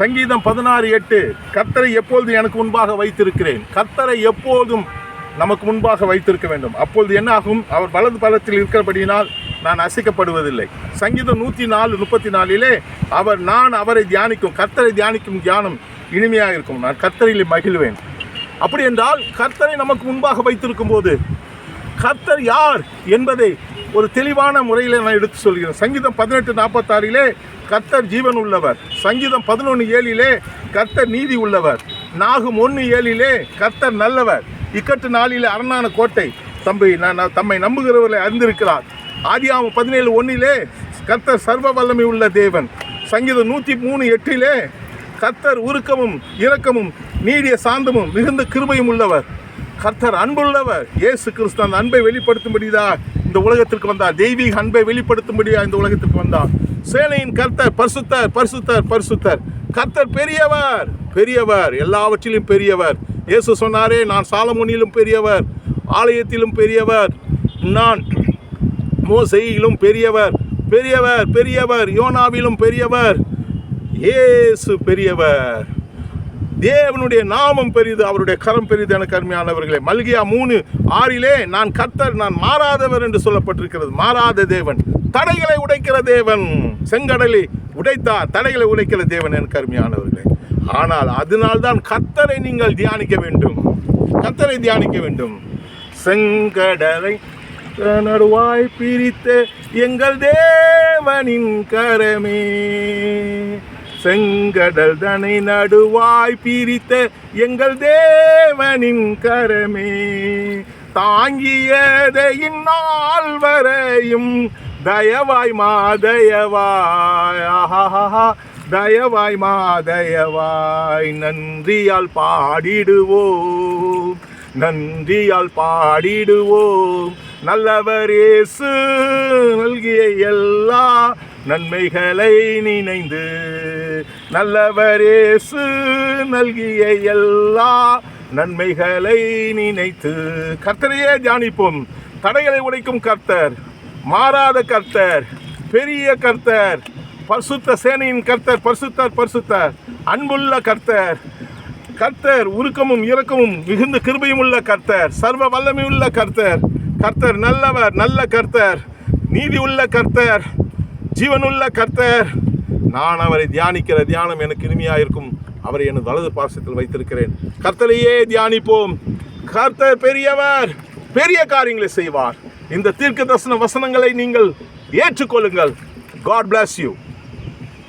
சங்கீதம் பதினாறு எட்டு கர்த்தரை எப்பொழுது எனக்கு முன்பாக வைத்திருக்கிறேன். கத்தரை எப்போதும் நமக்கு முன்பாக வைத்திருக்க வேண்டும். அப்பொழுது என்ன ஆகும் அவர் வலது பலத்தில் இருக்கிறபடியினால் நான் அசைக்கப்படுவதில்லை. சங்கீதம் நூற்றி நாலு முப்பத்தி நாலிலே அவர் நான் அவரை தியானிக்கும் கர்த்தரை தியானிக்கும் தியானம் இனிமையாக இருக்கும். நான் கர்த்தரிலே மகிழ்வேன். அப்படி என்றால் கர்த்தரை நமக்கு முன்பாக வைத்திருக்கும் போது கர்த்தர் யார்? என்பதை ஒரு தெளிவான முறையில் நான் எடுத்து சொல்கிறேன். சங்கீதம் பதினெட்டு நாற்பத்தாறிலே கர்த்தர் ஜீவன் உள்ளவர். சங்கீதம் பதினொன்று ஏழிலே கர்த்தர் நீதி உள்ளவர். நாகும் ஒன்று ஏழிலே கர்த்தர் நல்லவர். இக்கட்டு நாளிலே அரணான கோட்டை தம்பி நான் தம்மை நம்புகிறவர்களை அறிந்திருக்கிறார். ஆதியாம பதினேழு ஒன்றிலே கர்த்தர் சர்வ வல்லமை உள்ள தேவன். சங்கீதம் நூற்றி மூணு எட்டிலே கர்த்தர் உருக்கமும் இரக்கமும் நீடிய சாந்தமும் மிகுந்த கிருபையும் உள்ளவர். கர்த்தர் அன்புள்ளவர். இயேசு கிறிஸ்து அந்த அன்பை வெளிப்படுத்தும்படிதான் இந்த உலகத்திற்கு வந்தார். தெய்வீக அன்பை வெளிப்படுத்தும்படியா இந்த உலகத்திற்கு வந்தார். சேனையின் கர்த்தர் பரிசுத்தர் பரிசுத்தர் பரிசுத்தர். கர்த்தர் பெரியவர் பெரியவர். எல்லாவற்றிலும் பெரியவர். இயேசு சொன்னாரே நான் சாலமுனியிலும் பெரியவர் ஆலயத்திலும் பெரியவர். நான் மோசையிலும் பெரியவர் பெரியவர் பெரியவர். யோனாவிலும் பெரியவர். இயேசு பெரியவர். தேவனுடைய நாமம் பெரிது அவருடைய கரம் பெரிது எனக்கு அருமையானவர்களே. மல்கியா மூணு ஆறிலே நான் கர்த்தர் நான் மாறாதவர் என்று சொல்லப்பட்டிருக்கிறது. மாறாத தேவன். தடைகளை உடைக்கிற தேவன். செங்கடலை உடைத்தார் தடைகளை உடைக்கிற தேவன் எனக்கு அருமையானவர்களே. ஆனால் அதனால்தான் கர்த்தரை நீங்கள் தியானிக்க வேண்டும். கர்த்தரை தியானிக்க வேண்டும். செங்கடலை நடுவாய் பிரித்த எங்கள் தேவனின் கரமே செங்கடல் தனை நடுவாய் பிரித்த எங்கள் தேவனின் கரமே. தாங்கியதை இந்நாள் வரையும் தயவாய் மாதயவாய் ஆஹாஹா தயவாய் மாதயவாய் நன்றியால் பாடிடுவோம். நன்றியால் பாடிடுவோம். நல்லவர் இயேசு நல்கிய எல்லா நன்மைகளை நினைந்து நல்லவரேசு நல்கிய எல்லா நன்மைகளை நினைத்து கர்த்தரையே தியானிப்போம். தடைகளை உடைக்கும் கர்த்தர் மாறாத கர்த்தர் பெரிய கர்த்தர் பரிசுத்த சேனையின் கர்த்தர் பரிசுத்தர் பரிசுத்தர் அன்புள்ள கர்த்தர் கர்த்தர் உருக்கமும் இறக்கமும் மிகுந்த கிருபையும் உள்ள கர்த்தர் சர்வ வல்லமையுள்ள கர்த்தர் கர்த்தர் நல்லவர் நல்ல கர்த்தர் நீதி உள்ள கர்த்தர் ஜீவனுள்ள கர்த்தர் நான் அவரை தியானிக்கிற தியானம் எனக்கு இனிமையாக இருக்கும் அவரை எனது வலது பாசத்தில் வைத்திருக்கிறேன். கர்த்தரையே தியானிப்போம். கர்த்தர் பெரியவர் பெரிய காரியங்களை செய்வார். இந்த தீர்க்க தரிசன வசனங்களை நீங்கள் ஏற்றுக்கொள்ளுங்கள். God plus you